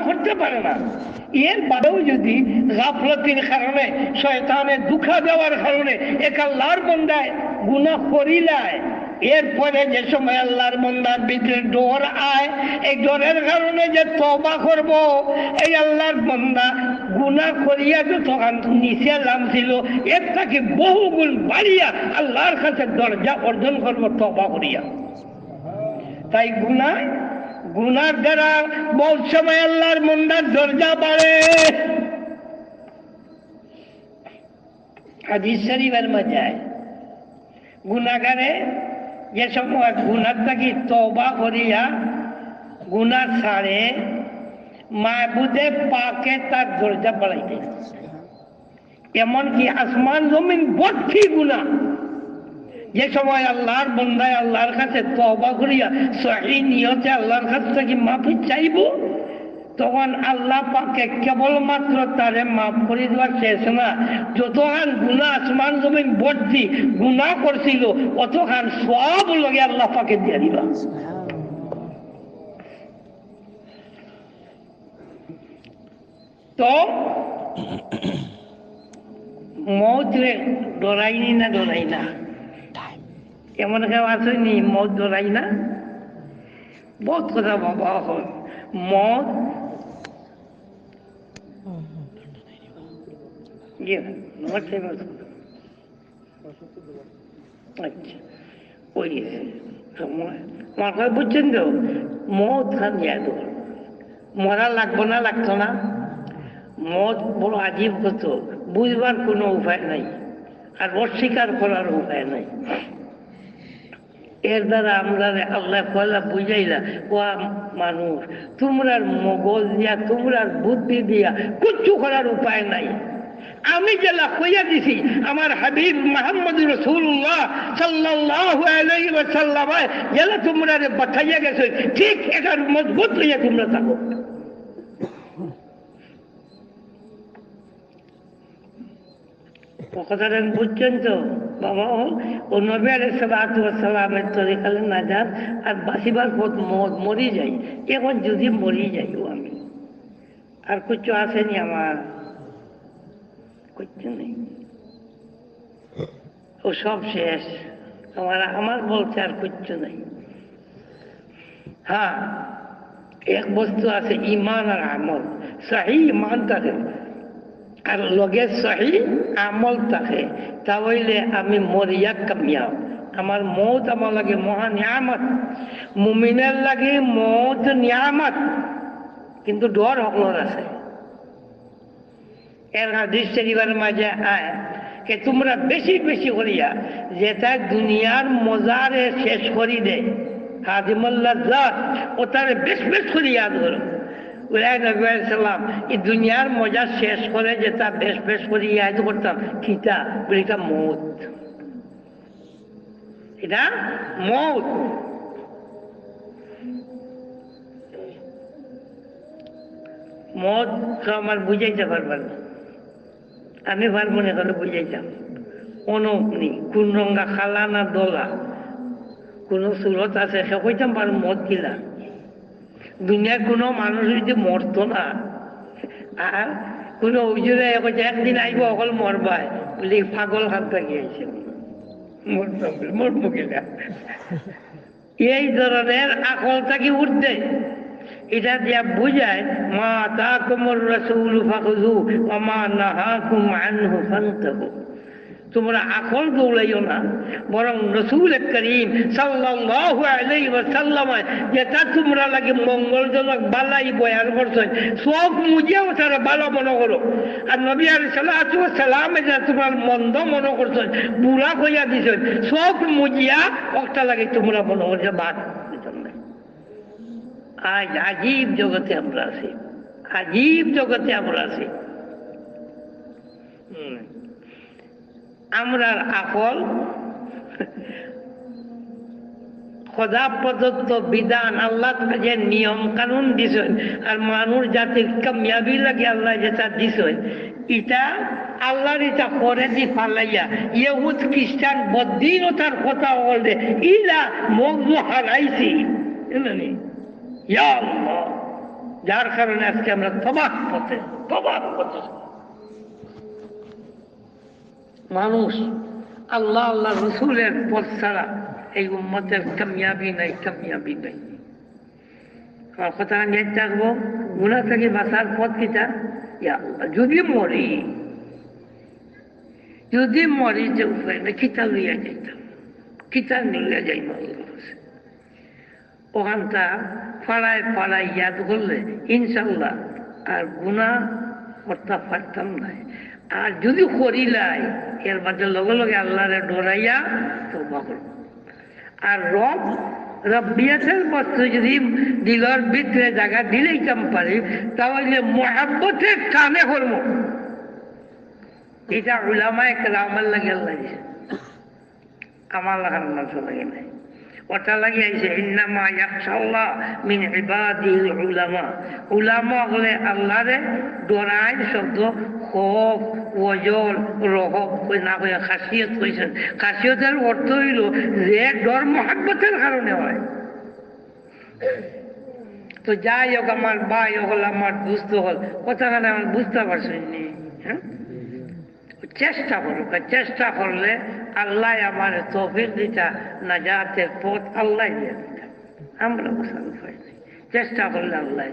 করতে পারে না। এর বাদেও যদি গাফলতির কারণে, শয়তানের দুঃখা দেওয়ার কারণে এক আল্লাহর বন্দায় গুণা করিলায় এরপরে যে সময় আল্লাহর বন্দার ভিতরে ডর আয়, এই ডরের কারণে যে তবা করব, এই আল্লাহর বন্দা গুণা করিয়া যে তখন নিচে নামছিল, এর তাকে বহুগুণ বাড়িয়া আল্লাহর কাছে দরজা অর্জন করব তবা করিয়া। তাই গুনায় গুনার দ্বারা বহুত সময় আল্লাহর মন্দার দরজা বাড়ে হাদিস শরীফের মজায় গুনাগারে যে সময় গুনার থাকি তবা করিয়া গুনার ছাড়ে মাহবুদে পাকে তার দরজা বাড়াইতে। এমনকি আসমান জমিন ভর্তি গুণা যে সময় আল্লাহর বন্ধায় আল্লাহর কাছে তবা করিয়া সহি নিয়তে আল্লাহর কাছ থেকে মাফি চাইব, তখন আল্লাহ পাকে কেবলমাত্র তারে মাফ করে দেওয়া শেষ না। যতখান গুণা আসমান জমিন ভর্তি গুণা করছিল অতখান সব লগে আল্লাহ পাকে দিয়ে দিবা। তো মৌত রে ডরাইনি না ডরাই না। এমন কেউ আসেনি মদ ডরাই না? বহুত কথা ভাবা হয় মদ। আমার আচ্ছা কথা বুঝছেন তো? মদ খান মরা লাগবো না, লাগতো না। মদ বড় আজীব হতো। বুঝবার কোনো উপায় নাই। আর অস্বীকার করার উপায় নাই। এর দ্বারা আমরা আল্লাহ পয়লা বুঝাইলা ও মানুষ, তোমরার মগজ দিয়া, তোমরার বুদ্ধি দিয়া কিচ্ছু করার উপায় নাই। আমি যেলা কইয়া দিছি, আমার হাবিব মোহাম্মদ রসুল্লাহ সাল্লাহ যেলা তোমরা বাছাইয়া গেছে, ঠিক এটার মজবুত হইয়া তোমরা থাকো। কথাটা বুঝছেন তো? বাবা, ও নবী আলাই সালামের তরিকালে না আর বাসিবার পথ মরি যাই এখন যদি মরি যাইও আমি। আর কিছু আসেনি আমার। কিচ্ছু নেই। ও সব শেষ। আমার আমার বলছে আর কিচ্ছু নেই। হ্যাঁ এক বস্তু আছে ইমান আর আমল। সাহি ইমান থাকে আর লগে সহি আমল থাকে। তাহলে আমি মরিয়া কামিয়াব। আমার মৌত আমার লাগে মহা নিয়ামত। মুমিনের লাগে মৌত নিয়ামত। কিন্তু ডর হকলর আছে। এর হাদিস শরীফের মাঝে আয় কে তোমরা বেশি বেশি করিয়া যেটা দুনিয়ার মজারে শেষ করি দে। হাজিমুল্লাহ জাত ও তারে বেশ বেশ করিয়া ধরো নবী এই দুনিয়ার মজা শেষ করে যেটা বেশ বেশ করে ইয়াদ করতাম, কিতা? বলে, এটা মৌত। এটা মৌত। মদ আমার বুঝাইতে পারবার না। আমি পারব না তাহলে বুঝাইতাম। অনগ্নি কোন রঙ্গা খালা না দোলা। কোন সুরত আছে, সে কইতাম পার মদ কিলা দুনিয়ার কোনো মানুষ যদি মরত না, আর কোনো কইছে একদিন আইব, অকল মরবাই। বলি, পাগল হাত থাকি আইছে। মরতাম এই ধরনের আকল থাকি উঠতে। এটা দিয়া বুঝায় মা তা কোমর রসুল ফাকুজু মা নাহা কুম আনহু তোমরা আকল দৌড়াইও না। বরং রসুল করিম ওয়াসাল্লাম যেটা তোমরা লাগে মঙ্গলজনক বালাই বয়ার করছেন, সব মুজিয়াও তারা ভালো মনে করো। আর নবী সালাতু সালামে যা তোমার মন্দ মনে করছেন, বুড়া কইয়া দিছেন, সব মুজিয়া একটা লাগে তোমরা মনে করছে বাদ আজ আজীব জগতে আমরা আছি। আজীব জগতে আমরা আছি। আমরার আকল। খোদা প্রদত্ত বিধান আল্লাহ যে নিয়ম কানুন দিছেন, আর মানুষ জাতির কামিয়াবি লাগে আল্লাহ যেটা দিছেন এটা আল্লাহর এটা করে দি ফালাইয়া, ইহুদ খ্রিস্টান বদিনতার কথা বলতে ইলা মগ্ন হারাইছি। যার কারণে আজকে আমরা তবাক পথে তবাক পথে। মানুষ আল্লাহ আল্লাহ রসুলের পথ ছাড়া এই উম্মতের কামিয়াবি নাই কামিয়াবি নাই। কথা এক থাকব গুণা থেকে বাঁচার পথ কিটা? যদি মরি যদি মরি যে উপায় না কিতা লইয়া যাইতাম কিতা নিয়ে যাইব। ওখানটা পাড়ায় পাড়ায় ইয়াদ করলে ইনশাল্লাহ আর গুণা করতে পারতাম না। আর যদি করিলাই এর বাদে লগে লগে আল্লাহরে ডরাইয়া তো করব। আর রব রব্বিয়াতের বস্তু যদি দিলর ভিতরে জায়গা দিলেই কাম পারি, তাহলে মহাব্বতের কানে করব। এটা উলামায় আমার লাগে দিছে। আমার লাগার নজর লাগে নাই ওটা লাগে আইছে, ইন্নামা ইয়াকশাল্লাহ মিন ইবাদিল উলামা। উলামা হলে আল্লাহরে ডরাই শব্দ খোফ ওজল রহব কই না কই খাসিয়ত কইছেন খাসিয়তের অর্থ হইল যে ডর মহাব্বতের কারণে হয়। তো যাই হোক আমার ভাই হল আমার দুস্থ হল, কথাখানে আমার বুঝতে পারছেন নি হ্যাঁ? চেষ্টা করুক চেষ্টা করলে আল্লাহ আমার তৌফিক দিতা, নাজাতের পথ আল্লাহ দিয়ে আমরা চেষ্টা করলে আল্লাহ